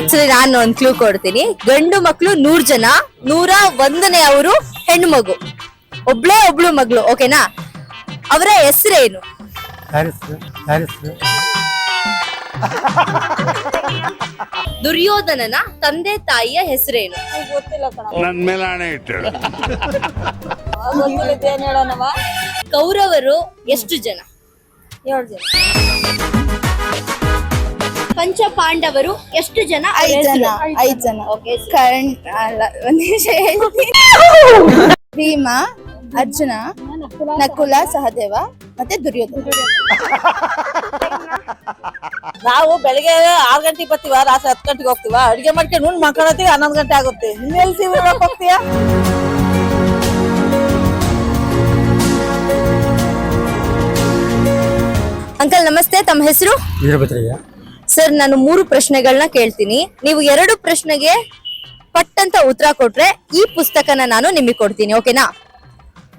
Actually ನಾನು ಒಂದ್ clue ಕೊಡ್ತೀನಿ. ಗಂಡು ಮಕ್ಳು ನೂರ್ ಜನ ನೂರ ಒಂದನೇ ಅವರು ಹೆಣ್ಣು ಮಗು. ಒಬ್ಳೇ ಒಬ್ಳು ಮಗಳು ಓಕೆನಾ ಅವರ ಹೆಸರೇನು ದುರ್ಯೋಧನನ ತಂದೆ ತಾಯಿಯ ಹೆಸರೇನು ನನ್ ಮೇಲೆ ಇಟ್ಟಳು ಕೌರವರು ಎಷ್ಟು ಜನ? ಏಳು ಜನ. ಪಂಚ ಪಾಂಡವರು ಎಷ್ಟು ಜನ? ಐದು ಜನ ಐದ್ ಜನ. ಕರ್ಣ ಅಲ್ಲ ಒಂದ್ ನಿಮಿಷ ಹೇಳ್ತೀನಿ ಭೀಮ ಅರ್ಜುನ ನಕುಲ ಸಹದೇವ ಮತ್ತೆ ದುರ್ಯೋಧನ. ನಾವು ಬೆಳಿಗ್ಗೆ ಆರ್ ಗಂಟೆಗೆ ಬರ್ತೀವ? ರಾತ್ರಿ ಹತ್ತು ಗಂಟೆಗೆ ಹೋಗ್ತೀವ? ಅಡುಗೆ ಮಾಡ್ಕೊಂಡು ನೂನ್ ಮಕ್ಕಳತ್ತೀವಿ ಹನ್ನೊಂದು ಗಂಟೆ ಆಗುತ್ತೆ. ಇನ್ನೆಲ್ಲಿ ಹೋಗ್ತೀಯ? ಅಂಕಲ್ ನಮಸ್ತೆ. ತಮ್ಮ ಹೆಸರು? ವೀರಭದ್ರಯ್ಯ. ಸರ್ ನಾನು ಮೂರು ಪ್ರಶ್ನೆಗಳನ್ನ ಕೇಳ್ತೀನಿ. ನೀವು ಎರಡು ಪ್ರಶ್ನೆಗೆ ಪಟ್ಟಂತ ಉತ್ತರ ಕೊಟ್ರೆ ಈ ಪುಸ್ತಕನ ನಾನು ನಿಮಗೆ ಕೊಡ್ತೀನಿ ಓಕೆನಾ?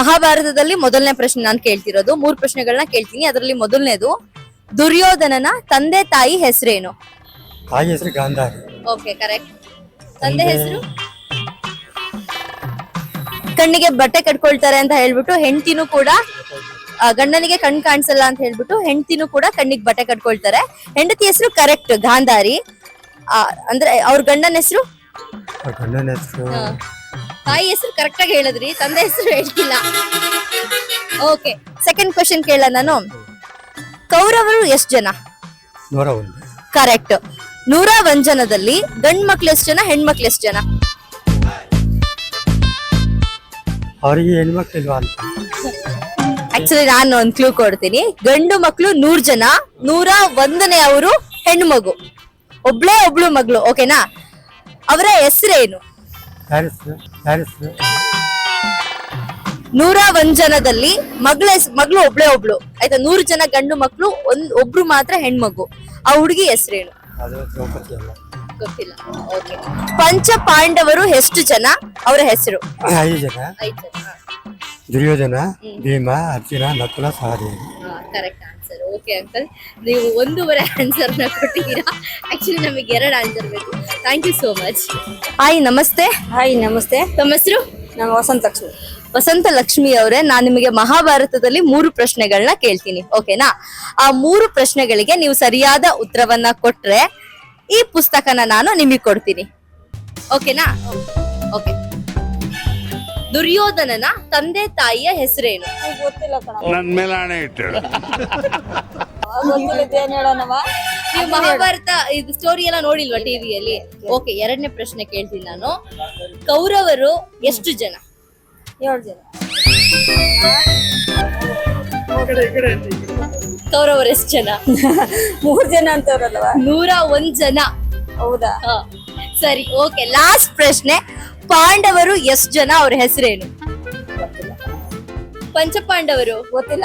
ಮಹಾಭಾರತದಲ್ಲಿ ಮೊದಲನೇ ಪ್ರಶ್ನೆ ನಾನು ಕೇಳ್ತಿರೋದು ಮೂರು ಪ್ರಶ್ನೆಗಳನ್ನ ಕೇಳ್ತೀನಿ. ಅದರಲ್ಲಿ ಮೊದಲನೇದು ದುರ್ಯೋಧನನ ತಂದೆ ತಾಯಿ ಹೆಸರೇನು? ತಾಯಿ ಹೆಸರು ಗಾಂಧಾರಿ. Okay correct. ತಂದೆ ಹೆಸರು? ಕಣ್ಣಿಗೆ ಬಟ್ಟೆ ಕಟ್ಕೊಳ್ತಾರೆ ಅಂತ ಹೇಳ್ಬಿಟ್ಟು ಹೆಂಡತಿನೂ ಕೂಡ ಗಂಡನಿಗೆ ಕಣ್ ಕಾಣಿಸಲ್ಲ ಅಂತ ಹೇಳ್ಬಿಟ್ಟು ಹೆಂಡತಿನೂ ಕೂಡ ಕಣ್ಣಿಗೆ ಬಟ್ಟೆ ಕಟ್ಕೊಳ್ತಾರೆ. ಹೆಂಡತಿ ಹೆಸರು ಕರೆಕ್ಟ್ ಗಾಂಧಾರಿ. ಆ, ಅಂದ್ರೆ ಅವ್ರ ಗಂಡನ ಹೆಸರು? ಅವ್ರ ಗಂಡನ ಹೆಸರು. ತಾಯಿ ಹೆಸರು ಕರೆಕ್ಟ್ ಆಗಿ ಹೇಳಿದ್ರಿ ತಂದೆ ಹೆಸರು ಹೇಳ್ತಿಲ್ಲ. ಓಕೆ ಸೆಕೆಂಡ್ ಕ್ವಶನ್ ಕೇಳ ನಾನು. ಕೌರವರು ಎಷ್ಟು ಜನ? ನೂರ ಒಂದು. ಕರೆಕ್ಟ್ ನೂರ ಒಂದ್ ಜನದಲ್ಲಿ ಗಂಡ್ ಮಕ್ಳು ಎಷ್ಟು ಜನ ಹೆಣ್ಮಕ್ಳು ಎಷ್ಟು ಜನ? ಅವರಿಗೆ ಹೆಣ್ಮಕ್ಳು ಇಲ್ವಾ ಅಂತ. ಆಕ್ಚುಲಿ ನಾನು ಒಂದ್ ಕ್ಲೂ ಕೊಡ್ತೀನಿ. ಗಂಡು ಮಕ್ಳು ನೂರ್ ಜನ ನೂರ ಒಂದನೇ ಅವರು ಹೆಣ್ಣು ಮಗು. ಒಬ್ಳೇ ಒಬ್ಳು ಮಗಳು ಓಕೆನಾ ಅವರ ಹೆಸರೇನು? ನೂರ ಒಂದ್ ಜನದಲ್ಲಿ ಮಗಳ ಮಗಳು ಒಬ್ಳೆ ಒಬ್ಳು. ಆಯ್ತಾ ನೂರು ಜನ ಗಂಡು ಮಕ್ಳು ಒಂದ್ ಒಬ್ರು ಮಾತ್ರ ಹೆಣ್ಮಗು ಆ ಹುಡುಗಿ ಹೆಸರೇನು? ಗೊತ್ತಿಲ್ಲ. ಓಕೆ ಪಂಚ ಪಾಂಡವರು ಎಷ್ಟು ಜನ? ಅವರ ಹೆಸರು? ಐದು ಜನ. ಐದು ಜನ. Duryodhana Bhima Arjuna Nakula Sahadeva. Correct answer okay uncle ನೀವು ಒಂದೂವರೆ ಆನ್ಸರ್ನ ಕೊಟ್ಟಿದ್ದೀರಾ. ಆಕ್ಚುಲಿ ನಮಗೆ ಎರಡು ಆನ್ಸರ್ ಬೇಕು. Thank you so much hi ನಮಸ್ತೆ. ಹಾಯ್ ನಮಸ್ತೆ. ತಮ್ಮ ಹೆಸರು? ನಾನು ವಸಂತ ಲಕ್ಷ್ಮಿ. ವಸಂತ ಲಕ್ಷ್ಮಿ ಅವರೇ ನಾನು ನಿಮಗೆ ಮಹಾಭಾರತದಲ್ಲಿ ಮೂರು ಪ್ರಶ್ನೆಗಳನ್ನ ಕೇಳ್ತೀನಿ. ಓಕೆನಾ ಆ ಮೂರು ಪ್ರಶ್ನೆಗಳಿಗೆ ನೀವು ಸರಿಯಾದ ಉತ್ತರವನ್ನ ಕೊಟ್ರೆ ಈ ಪುಸ್ತಕನ ನಾನು ನಿಮಗೆ ಕೊಡ್ತೀನಿ. ಓಕೆನಾ ಓಕೆ ದುರ್ಯೋಧನನ ತಂದೆ ತಾಯಿಯ ಹೆಸರೇನು? ಗೊತ್ತಿಲ್ಲ ನನ್ ಮೇಲೆ ಏನ್ ಹೇಳೋಣವ. ನೀವು ಮಹಾಭಾರತ ಇದು ಸ್ಟೋರಿ ಎಲ್ಲ ನೋಡಿಲ್ವಾ ಟಿವಿಯಲ್ಲಿ? ಓಕೆ ಎರಡನೇ ಪ್ರಶ್ನೆ ಕೇಳ್ತೀನಿ ನಾನು. ಕೌರವರು ಎಷ್ಟು ಜನ? ಏಳು ಜನ. ಕೌರವರು ಎಷ್ಟು ಜನ? ಮೂರ್ ಜನ ಅಂತವ್ರಲ್ವಾ? ನೂರ ಒಂದ್ ಜನ. ಹೌದಾ? ಹ. ಸರಿ ಓಕೆ ಲಾಸ್ಟ್ ಪ್ರಶ್ನೆ. ಪಾಂಡವರು ಎಷ್ಟು ಜನ ಅವ್ರ ಹೆಸರೇನು? ಪಂಚಪಾಂಡವರು. ಗೊತ್ತಿಲ್ಲ.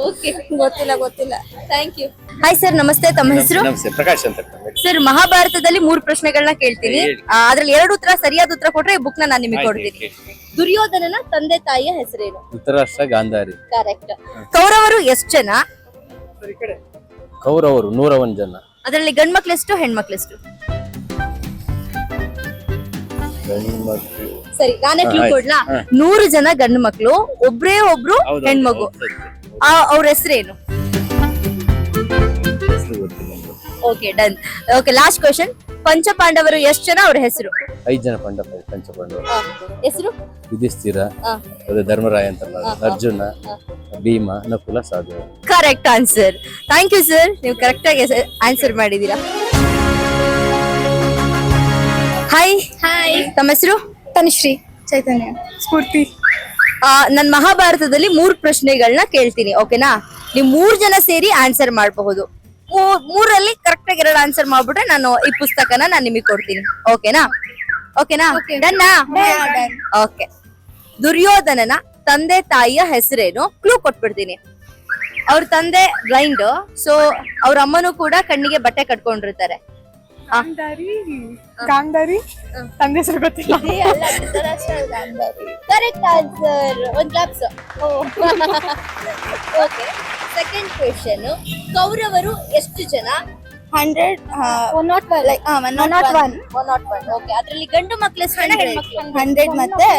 ಓಕೆ. ಗೊತ್ತಿಲ್ಲ ಗೊತ್ತಿಲ್ಲ. ಥ್ಯಾಂಕ್ ಯು ಹಾಯ್ ಸರ್ ನಮಸ್ತೆ. ತಮ್ಮ ಹೆಸರು? ನಮಸ್ತೆ. ಪ್ರಕಾಶ್ ಅಂತ ಸರ್ ಮಹಾಭಾರತದಲ್ಲಿ ಮೂರು ಪ್ರಶ್ನೆಗಳನ್ನ ಕೇಳ್ತೀನಿ. ಆ, ಅದ್ರಲ್ಲಿ ಎರಡು ಉತ್ತರ ಸರಿಯಾದ ಉತ್ತರ ಕೊಟ್ರೆ ಈ ಬುಕ್ ನಾನು ನಿಮಗೆ ಕೊಡ್ತೀನಿ. ದುರ್ಯೋಧನನ ತಂದೆ ತಾಯಿಯ ಹೆಸರೇನು? ಧೃತರಾಷ್ಟ್ರ ಗಾಂಧಾರಿ. ಕರೆಕ್ಟ್ ಕೌರವರು ಎಷ್ಟು ಜನ? ಕೌರವರು ನೂರ ಒಂದ್ ಜನ. ಅದರಲ್ಲಿ ಗಂಡ್ ಮಕ್ಳು ಸರಿ ನಾನೇ ಕ್ಲೂ. ಕೊಡ್ಲಾ. ನೂರು ಜನ ಗಂಡು ಮಕ್ಕಳು ಒಬ್ರೇ ಒಬ್ರು ಹೆಣ್ಮಗು. ಆ, ಅವ್ರ ಹೆಸರೇನು? Okay done okay last question ಪಂಚಪಾಂಡವರು ಎಷ್ಟು ಜನ ಅವ್ರ ಹೆಸರು? ಐದ್ ಜನ ಪಂಡ ಪಂಚಪಾಂಡವರು. ಹೆಸರು? ಯುಧಿಷ್ಠಿರ ಆ. ಧರ್ಮರಾಯ ಅಂತ ಅರ್ಜುನ ಭೀಮ ನಕುಲ ಸಾಧು correct answer thank you sir ನೀವು ಕರೆಕ್ಟ್ ಆಗಿ ಆನ್ಸರ್ ಮಾಡಿದೀರಾ ಹಾಯ್ ಹಾಯ್ ತಮ್ಮ ಹೆಸರು? ತನುಶ್ರೀ. ಚೈತನ್ಯ. ಸ್ಫೂರ್ತಿ. ನನ್ನ ಮಹಾಭಾರತದಲ್ಲಿ ಮೂರ್ ಪ್ರಶ್ನೆಗಳನ್ನ ಕೇಳ್ತೀನಿ ಓಕೆನಾ? ನೀವು ಮೂರ್ ಜನ ಸೇರಿ ಆನ್ಸರ್ ಮಾಡಬಹುದು. ಮೂರಲ್ಲಿ ಕರೆಕ್ಟ್ ಆಗಿ ಎರಡು ಆನ್ಸರ್ ಮಾಡ್ಬಿಟ್ರೆ ನಾನು ಈ ಪುಸ್ತಕನ ನಾನು ನಿಮಗೆ ಕೊಡ್ತೀನಿ ಓಕೆನಾ? ಓಕೆನಾ? ಡನ್ನಾ ಓಕೆ ದುರ್ಯೋಧನನ ತಂದೆ ತಾಯಿಯ ಹೆಸರೇನು? ಕ್ಲೂ ಕೊಟ್ಬಿಡ್ತೀನಿ. ಅವ್ರ ತಂದೆ ಬ್ಲೈಂಡ್ ಸೊ ಅವ್ರ ಅಮ್ಮನೂ ಕೂಡ ಕಣ್ಣಿಗೆ ಬಟ್ಟೆ ಕಟ್ಕೊಂಡಿರ್ತಾರೆ. ಗಾಂಧಾರಿ ಗಾಂಧಾರಿ ತಂದೆ ಹೆಸರು ಗೊತ್ತಿಲ್ಲ. ಕರೆಕ್ಟ್ ಆನ್ಸರ್ ಒಂದ್ ಕ್ಲಾಪ್ಸ್ ಓಕೆ ಸೆಕೆಂಡ್ ಕ್ವೆಶನ್ ಕೌರವರು ಎಷ್ಟು ಜನ? Hundred one not one like one not one one not one okay ಅದರಲ್ಲಿ ಗಂಡು ಮಕ್ಕಳು ಎಷ್ಟು ಜನ? ಹಂಡ್ರೆಡ್. ಮತ್ತೆ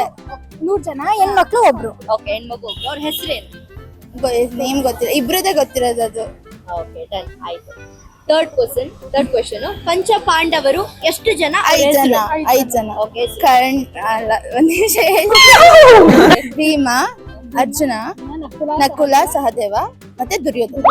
ನೂರು ಜನ ಹೆಣ್ಮಕ್ಳು ಒಬ್ರು. ಓಕೆ ಹೆಣ್ಮಗು ಒಬ್ರು. ಅವ್ರ ಹೆಸರೇನು? ನೇಮ್ ಗೊತ್ತಿಲ್ಲ. ಇಬ್ರದೇ ಗೊತ್ತಿರೋದು ಅದು. ಓಕೆ ಡನ್ ಆಯ್ತು. ಥರ್ಡ್ ಕ್ವಶನ್ ಥರ್ಡ್ ಕ್ವಶನ್ ಪಂಚ ಪಾಂಡವರು ಎಷ್ಟು ಜನ? ಐದು ಜನ ಐದು ಜನ. ಕರಣ್ ಅಲ್ಲ ಒಂದ್ ನಿಮಿಷ ಹೇಳಿ. ಭೀಮ ಅರ್ಜುನ ನಕುಲ ಸಹದೇವ ಮತ್ತೆ ದುರ್ಯೋಧನ.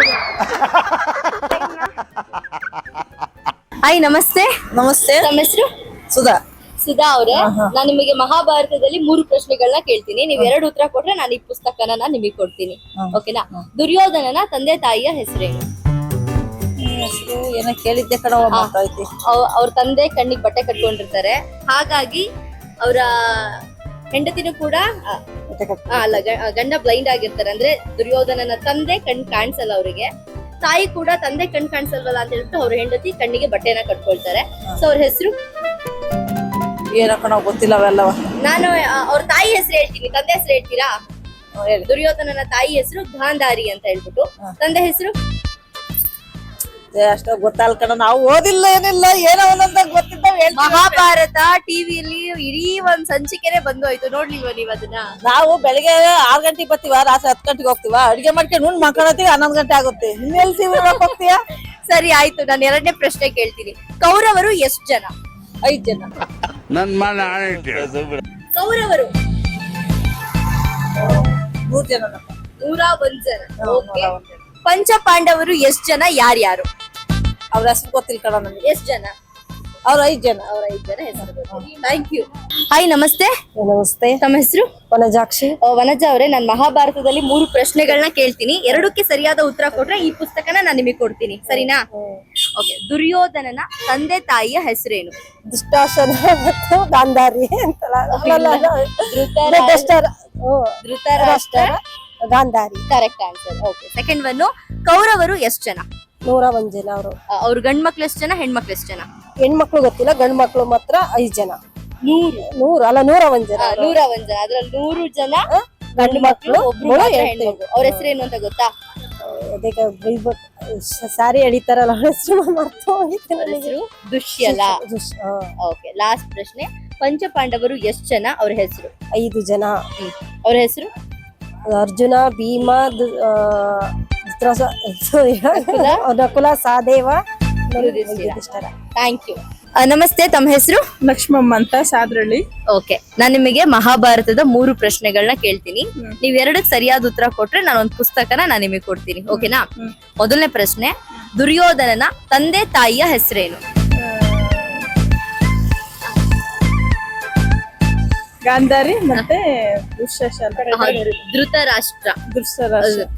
ಹಾಯ್ ನಮಸ್ತೆ. ನಮಸ್ತೆ. ನಮ್ಮ ಹೆಸರು? ಸುಧಾ. ಸುಧಾ ಅವರೇ ನಾನು ನಿಮಗೆ ಮಹಾಭಾರತದಲ್ಲಿ ಮೂರು ಪ್ರಶ್ನೆಗಳನ್ನ ಕೇಳ್ತೀನಿ. ನೀವ್ ಎರಡು ಉತ್ತರ ಕೊಟ್ರೆ ನಾನು ಈ ಪುಸ್ತಕನ ನಾನು ನಿಮಗೆ ಕೊಡ್ತೀನಿ. ಓಕೆನಾ ದುರ್ಯೋಧನನ ತಂದೆ ತಾಯಿಯ ಹೆಸರೇನು? ಹೆಸರು ಏನೋ ಕೇಳಿದ್ದೆ ಕಣ ಅವ್ರ ತಂದೆ ಕಣ್ಣಿಗೆ ಬಟ್ಟೆ ಕಟ್ಕೊಂಡಿರ್ತಾರೆ. ಹಾಗಾಗಿ ಅವರ ಹೆಂಡತಿನೂ ಕೂಡ ಅಲ್ಲ ಗಂಡ ಬ್ಲೈಂಡ್ ಆಗಿರ್ತಾರೆ. ಅಂದ್ರೆ ದುರ್ಯೋಧನನ ತಂದೆ ಕಣ್ ಕಾಣಿಸಲ್ಲ ಅವರಿಗೆ. ತಾಯಿ ಕೂಡ ತಂದೆ ಕಣ್ ಕಾಣಿಸಲ್ವಲ್ಲ ಅಂತ ಹೇಳ್ಬಿಟ್ಟು ಅವ್ರ ಹೆಂಡತಿ ಕಣ್ಣಿಗೆ ಬಟ್ಟೆನ ಕಟ್ಕೊಳ್ತಾರೆ. ಸೊ ಅವ್ರ ಹೆಸರು? ಏನೋ ಕಣ ಗೊತ್ತಿಲ್ಲ ಅವೆಲ್ಲವ ನಾನು ಅವ್ರ ತಾಯಿ ಹೆಸರು ಹೇಳ್ತೀನಿ. ತಂದೆ ಹೆಸರು ಹೇಳ್ತೀರಾ? ದುರ್ಯೋಧನನ ತಾಯಿ ಹೆಸರು ಗಾಂಧಾರಿ ಅಂತ ಹೇಳ್ಬಿಟ್ಟು. ತಂದೆ ಹೆಸರು? ಅಷ್ಟ ಗೊತ್ತಲ್ಲ ಕಣ ನಾವು ಓದಿಲ್ಲ ಏನಿಲ್ಲ ಏನೋ ಒಂದೊಂದ ಗೊತ್ತಿದ್ದಾವೆ ಹೇಳ್ತೀವಿ. ಮಹಾಭಾರತ ಟಿವಿಯಲ್ಲಿ ಇಡೀ ಒಂದ್ ಸಂಚಿಕೆನೆ ಬಂದು ಹೋಯ್ತು ನೋಡ್ಲಿಲ್ವಾ ನೀವ್ ಅದನ್ನ? ನಾವು ಬೆಳಿಗ್ಗೆ ಆರ್ ಗಂಟೆಗೆ ಬರ್ತೀವ ರಾತ್ರಿ ಹತ್ತು ಗಂಟೆಗೆ ಹೋಗ್ತೀವ? ಅಡಿಗೆ ಮಾಡ್ಕೊಂಡು ಉಂಡ್ ಮಕ್ಕಳತ್ತೀವಿ ಹನ್ನೊಂದ್ ಗಂಟೆ ಆಗುತ್ತೆ. ಇನ್ನೆಲ್ ಟಿವಿ ಹೋಗ್ತೀಯ? ಸರಿ ಆಯ್ತು ನಾನು ಎರಡನೇ ಪ್ರಶ್ನೆ ಕೇಳ್ತೀನಿ. ಕೌರವರು ಎಷ್ಟ್ ಜನ? ಐದ್ ಜನ. ನನ್ ಮನ ಕೌರವರು? ಮೂರ್ ಜನ ನೂರ ಒಂದ್ ಜನ. Okay. ಪಂಚ ಪಾಂಡವರು ಎಷ್ಟ್ ಜನ ಯಾರ್ಯಾರು ಅವ್ರ ಹೆಸರು ಗೊತ್ತಿಲ್ಲ ಕಣ ಎಷ್ಟು ಎಷ್ಟ್ ಜನ? ಅವ್ರ ಐದ್ ಜನ ಅವ್ರ ಐದ್ ಜನ ಹೆಸರು ಥ್ಯಾಂಕ್ ಯು ಹಾಯ್ ನಮಸ್ತೆ. ನಮಸ್ತೆ. ತಮ್ಮ ಹೆಸರು? ವನಜಾಕ್ಷಿ. ವನಜ ಅವರೇ ನಾನು ಮಹಾಭಾರತದಲ್ಲಿ ಮೂರು ಪ್ರಶ್ನೆಗಳನ್ನ ಕೇಳ್ತೀನಿ. ಎರಡಕ್ಕೆ ಸರಿಯಾದ ಉತ್ತರ ಕೊಟ್ರೆ ಈ ಪುಸ್ತಕನ ನಾನು ನಿಮಗೆ ಕೊಡ್ತೀನಿ. ಸರಿನಾ? ಓಕೆ ದುರ್ಯೋಧನನ ತಂದೆ ತಾಯಿಯ ಹೆಸರೇನು? ದುಷ್ಟಾಸನ ಮತ್ತು Gandhari Dhritarashtra. Gandhari. Correct answer okay second one ಕೌರವರು ಎಷ್ಟು ಜನ? ನೂರ ಒಂದ್ ಜನ ಅವರು. ಅವ್ರ ಗಂಡ್ ಮಕ್ಳು ಎಷ್ಟು ಜನ ಹೆಣ್ಮಕ್ಳು ಎಷ್ಟು ಜನ? ಹೆಣ್ಮಕ್ಳು ಗೊತ್ತಿಲ್ಲ ಗಂಡ್ ಮಕ್ಳು ಮಾತ್ರ ಐದ್ ಜನ. ನೂರು. ನೂರ ಅಲ್ಲ ನೂರ ಒಂದ್ ಜನ ನೂರ ಒಂದ್ ಜನ. ಅದ್ರಲ್ಲಿ ನೂರು ಜನ ಗಂಡು ಮಕ್ಳು ಒಬ್ರು ಹೆಣ್ಮಕ್ಳು. ಅವ್ರ ಹೆಸರೇನು ಅಂತ ಗೊತ್ತಾ? ಅದಕ್ಕೆ ಸಾರಿ ಎಳಿತಾರಲ್ಲ ಹೆಸರು ಮರ್ತು ಹೋಗಿತ್ತು ಹೆಸರು ದುಷ್ಯಲ. ಓಕೆ ಲಾಸ್ಟ್ ಪ್ರಶ್ನೆ. ಪಂಚಪಾಂಡವರು ಎಷ್ಟು ಜನ ಅವ್ರ ಹೆಸರು? ಐದು ಜನ. ಅವ್ರ ಹೆಸರು? ಅರ್ಜುನ ಭೀಮ ನಕುಲ ಸಹದೇವ. ಥ್ಯಾಂಕ್ ಯು ನಮಸ್ತೆ ತಮ್ಮ ಹೆಸರು? ಲಕ್ಷ್ಮಮ್ಮ ಅಂತ ಸಾದ್ರಳ್ಳಿ. ಓಕೆ ನಾನು ನಿಮಗೆ ಮಹಾಭಾರತದ ಮೂರು ಪ್ರಶ್ನೆಗಳನ್ನ ಕೇಳ್ತೀನಿ. ನೀವ್ ಎರಡಕ್ಕೆ ಸರಿಯಾದ ಉತ್ತರ ಕೊಟ್ರೆ ನಾನು ಒಂದು ಪುಸ್ತಕನ ನಾನು ನಿಮಗೆ ಕೊಡ್ತೀನಿ. ಓಕೆನಾ ಮೊದಲನೇ ಪ್ರಶ್ನೆ ದುರ್ಯೋಧನನ ತಂದೆ ತಾಯಿಯ ಹೆಸರೇನು? ಗಾಂಧಾರಿ ಮತ್ತೆ ಧೃತರಾಷ್ಟ್ರ.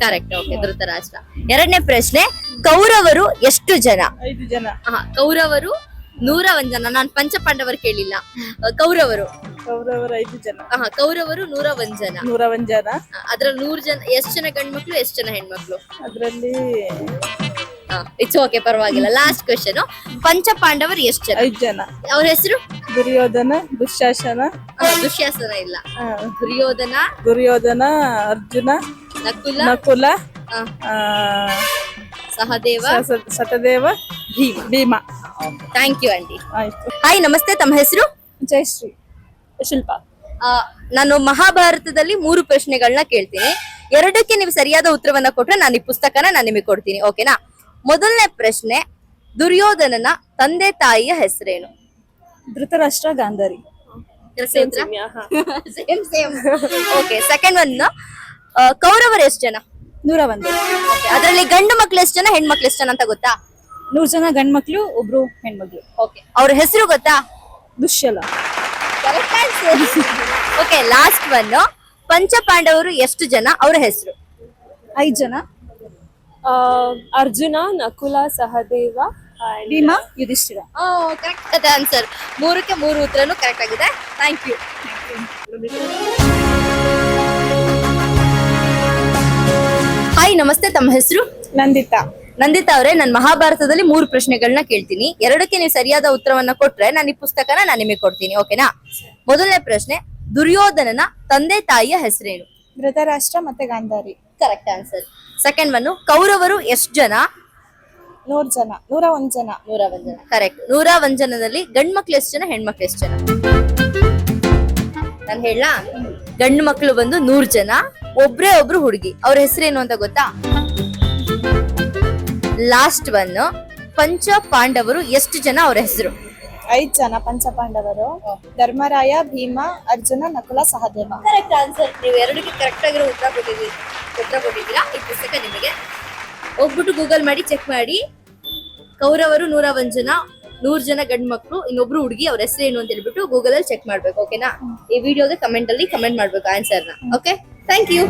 Correct okay Dhritarashtra. ಎರಡನೇ ಪ್ರಶ್ನೆ ಕೌರವರು ಎಷ್ಟು ಜನ? ಐದು ಜನ. ಕೌರವರು ನೂರ ಒಂದ್ ಜನ. ನಾನು ಪಂಚಪಾಂಡವರು ಕೇಳಿಲ್ಲ. ಕೌರವರು. ಕೌರವರು ಐದು ಜನ. ಹಾ ಕೌರವರು ನೂರ ಒಂದ್ ಜನ. ನೂರ ಒಂದ್ ಜನ ಅದ್ರಲ್ಲಿ ನೂರ್ ಜನ ಎಷ್ಟ್ ಜನ ಗಂಡ್ಮಕ್ಳು ಎಷ್ಟ್ ಜನ ಹೆಣ್ಮಕ್ಳು? ಅದ್ರಲ್ಲಿ ಇಟ್ಸ್ ಓಕೆ ಪರವಾಗಿಲ್ಲ. ಲಾಸ್ಟ್ ಕ್ವಶನ್ ಪಂಚಪಾಂಡವರು ಎಷ್ಟು ಜನ? ಐದು ಜನ. ಅವ್ರ ಹೆಸರು? ದುರ್ಯೋಧನ ದುಶಾಸನ ದುಶ್ಯಾಸನ ಇಲ್ಲ. ದುರ್ಯೋಧನ ದುರ್ಯೋಧನ ಅರ್ಜುನ ನಕುಲ ನಕುಲ ಆ, ಆ, ಸಹದೇವ ಸ- Sahadeva Bhima Bhima. Thank you aunty ಆಯ್ತು. ಹಾಯ್ ನಮಸ್ತೆ. ತಮ್ಮ ಹೆಸರು? ಜಯಶ್ರೀ ಶಿಲ್ಪ. ಆ, ನಾನು ಮಹಾಭಾರತದಲ್ಲಿ ಮೂರು ಪ್ರಶ್ನೆಗಳನ್ನ ಕೇಳ್ತೀನಿ. ಎರಡಕ್ಕೆ ನೀವು ಸರಿಯಾದ ಉತ್ತರವನ್ನ ಕೊಟ್ರೆ ನಾನು ಈ ಪುಸ್ತಕನ ನಾನು ನಿಮಗೆ ಕೊಡ್ತೀನಿ. ಓಕೆನಾ ಮೊದಲನೇ ಪ್ರಶ್ನೆ ದುರ್ಯೋಧನನ ತಂದೆ ತಾಯಿಯ ಹೆಸರೇನು? Dhritarashtra Gandhari. Same same okay second one ಕೌರವರು ಎಷ್ಟು ಜನ? ನೂರ ಒಂದು ಅದರಲ್ಲಿ ಗಂಡು ಮಕ್ಳು ಎಷ್ಟು ಜನ ಹೆಣ್ಮಕ್ಳು ಎಷ್ಟು ಜನ ಅಂತ ಗೊತ್ತಾ? ನೂರ್ ಜನ ಗಂಡ್ ಮಕ್ಳು ಒಬ್ರು ಹೆಣ್ಮಕ್ಳು ಓಕೆ ಅವ್ರ ಹೆಸರು ಗೊತ್ತಾ? ದುಶ್ಯಲ. ಓಕೆ ಲಾಸ್ಟ್ ಒನ್ ಪಂಚಪಾಂಡವರು ಎಷ್ಟು ಜನ? ಅವ್ರ ಹೆಸರು? ಐದ್ ಜನ. ಅರ್ಜುನ ನಕುಲ ಸಹದೇವ ಭೀಮ? ಯುಧಿಷ್ಠಿರ. ಕರೆಕ್ಟ್ ಆನ್ಸರ್ ಮೂರಕ್ಕೆ ಮೂರು ಉತ್ತರನು ಕರೆಕ್ಟ್ ಆಗಿದೆ. ಥ್ಯಾಂಕ್ ಯು ಹಾಯ್ ನಮಸ್ತೆ ತಮ್ಮ ಹೆಸರು? ನಂದಿತಾ. ನಂದಿತಾ ಅವರೇ ನಾನು ಮಹಾಭಾರತದಲ್ಲಿ ಮೂರು ಪ್ರಶ್ನೆಗಳನ್ನ ಕೇಳ್ತೀನಿ. ಎರಡಕ್ಕೆ ನೀವು ಸರಿಯಾದ ಉತ್ತರವನ್ನ ಕೊಟ್ರೆ ನಾನು ಈ ಪುಸ್ತಕನ ನಾನು ನಿಮಗೆ ಕೊಡ್ತೀನಿ ಓಕೆನಾ? ಮೊದಲನೇ ಪ್ರಶ್ನೆ ದುರ್ಯೋಧನನ ತಂದೆ ತಾಯಿಯ ಹೆಸರೇನು? ಧೃತರಾಷ್ಟ್ರ ಮತ್ತೆ Gandhari. Correct answer second one ಕೌರವರು ಎಷ್ಟು ಜನ? ನೂರ್ ಜನ ನೂರ ಒಂದ್ ಜನ. ನೂರ ಒಂದ್ ಜನ. ಕರೆಕ್ಟ್ ನೂರ ಒಂದ್ ಜನದಲ್ಲಿ ಗಂಡ್ ಮಕ್ಳು ಎಷ್ಟು ಜನ ಹೆಣ್ಮಕ್ಳು ಎಷ್ಟು ಜನ? ನಾನು ಹೇಳ ಗಂಡ್ ಮಕ್ಳು ಬಂದು ನೂರ್ ಜನ ಒಬ್ರೇ ಒಬ್ರು ಹುಡುಗಿ. ಅವ್ರ ಹೆಸರೇನು ಅಂತ ಗೊತ್ತಾ? ಲಾಸ್ಟ್ ಒನ್ ಪಂಚ ಪಾಂಡವರು ಎಷ್ಟು ಜನ ಅವ್ರ ಹೆಸರು? ಐದ್ ಜನ ಪಂಚಪಾಂಡವರು. ಧರ್ಮರಾಯ ಭೀಮ ಅರ್ಜುನ ನಕುಲ ಸಹದೇವ. ಕರೆಕ್ಟ್ ಆನ್ಸರ್ ನೀವು ಎರಡಕ್ಕೆ ಕರೆಕ್ಟ್ ಆಗಿರೋ ಉತ್ತರ ಕೊಟ್ಟಿದ್ದೀರಿ. ಕೊಟ್ಟಿದ್ದೀರಾ ಈ ಪುಸ್ತಕ ನಿಮಗೆ. ಹೋಗ್ಬಿಟ್ಟು ಗೂಗಲ್ ಮಾಡಿ ಚೆಕ್ ಮಾಡಿ. ಕೌರವರು ನೂರ ಒಂದ್ ಜನ, ನೂರ್ ಜನ ಗಂಡ್ ಮಕ್ಳು ಇನ್ನೊಬ್ರು ಹುಡುಗಿ, ಅವ್ರ ಹೆಸರು ಏನು ಅಂತ ಹೇಳ್ಬಿಟ್ಟು ಗೂಗಲ್ ಅಲ್ಲಿ ಚೆಕ್ ಮಾಡ್ಬೇಕು ಓಕೆನಾ ಈ ವಿಡಿಯೋಗೆ ಕಮೆಂಟ್ ಅಲ್ಲಿ ಕಮೆಂಟ್ ಮಾಡ್ಬೇಕು ಆನ್ಸರ್ನ ಓಕೆ ಥ್ಯಾಂಕ್ ಯು